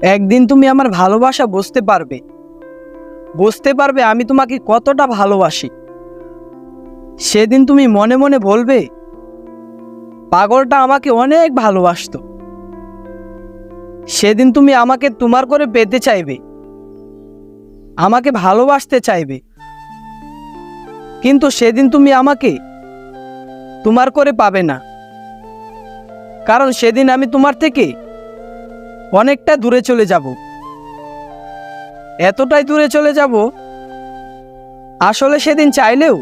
একদিন তুমি আমার ভালোবাসা বুঝতে পারবে। বুঝতে পারবে আমি তোমাকে কতটা ভালোবাসি। সেদিন তুমি মনে মনে বলবে, পাগলটা আমাকে অনেক ভালোবাসতো। সেদিন তুমি আমাকে তোমার করে পেতে চাইবে। আমাকে ভালোবাসতে চাইবে। কিন্তু সেদিন তুমি আমাকে তোমার করে পাবে না। কারণ সেদিন আমি তোমার থেকে অনেকটা দূরে চলে যাব। এতটাই দূরে চলে যাব, আসলে সেদিন চাইলেও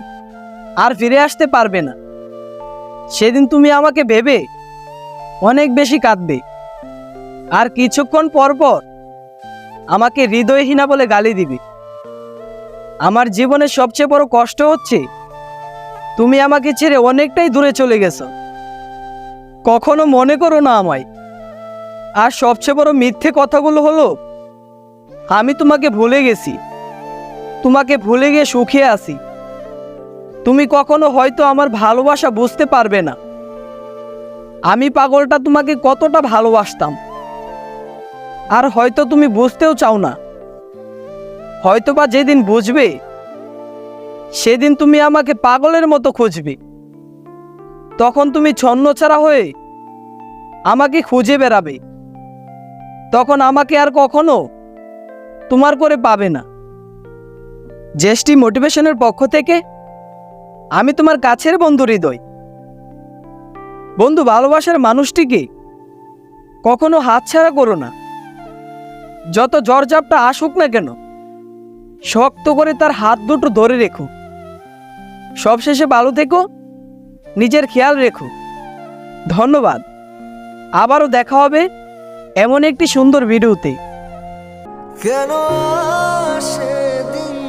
আর ফিরে আসতে পারবে না। সেদিন তুমি আমাকে ভেবে অনেক বেশি কাঁদবে। আর কিছুক্ষণ পর পর আমাকে হৃদয়হীনা বলে গালি দিবে। আমার জীবনের সবচেয়ে বড় কষ্ট হচ্ছে, তুমি আমাকে ছেড়ে অনেকটাই দূরে চলে গেছো। কখনো মনে করো না আমায় আর সবচেয়ে বড় মিথ্যে কথাগুলো হলো, আমি তোমাকে ভুলে গেছি। তোমাকে ভুলে গিয়ে সুখে আছি। তুমি কখনো হয়তো আমার ভালোবাসা বুঝতে পারবে না। আমি পাগলটা তোমাকে কতটা ভালোবাসতাম। আর হয়তো তুমি বুঝতেও চাও না। হয়তোবা যেদিন বুঝবে, সেদিন তুমি আমাকে পাগলের মতো খুঁজবে। তখন তুমি ছন্নছাড়া হয়ে আমাকে খুঁজে বেড়াবে। তখন আমাকে আর কখনো তোমার করে পাবে না। জেস্টি মোটিভেশনের পক্ষ থেকে আমি তোমার কাছের বন্ধু হৃদয়। বন্ধু, ভালোবাসার মানুষটিকে কখনো হাতছাড়া করো না। যত জরজাপটা আসুক না কেন, শক্ত করে তার হাত দুটো ধরে রেখো। সবশেষে ভালো থেকো, নিজের খেয়াল রেখো। ধন্যবাদ। আবারও দেখা হবে এমন একটি সুন্দর ভিডিওতে। কেন সেদিন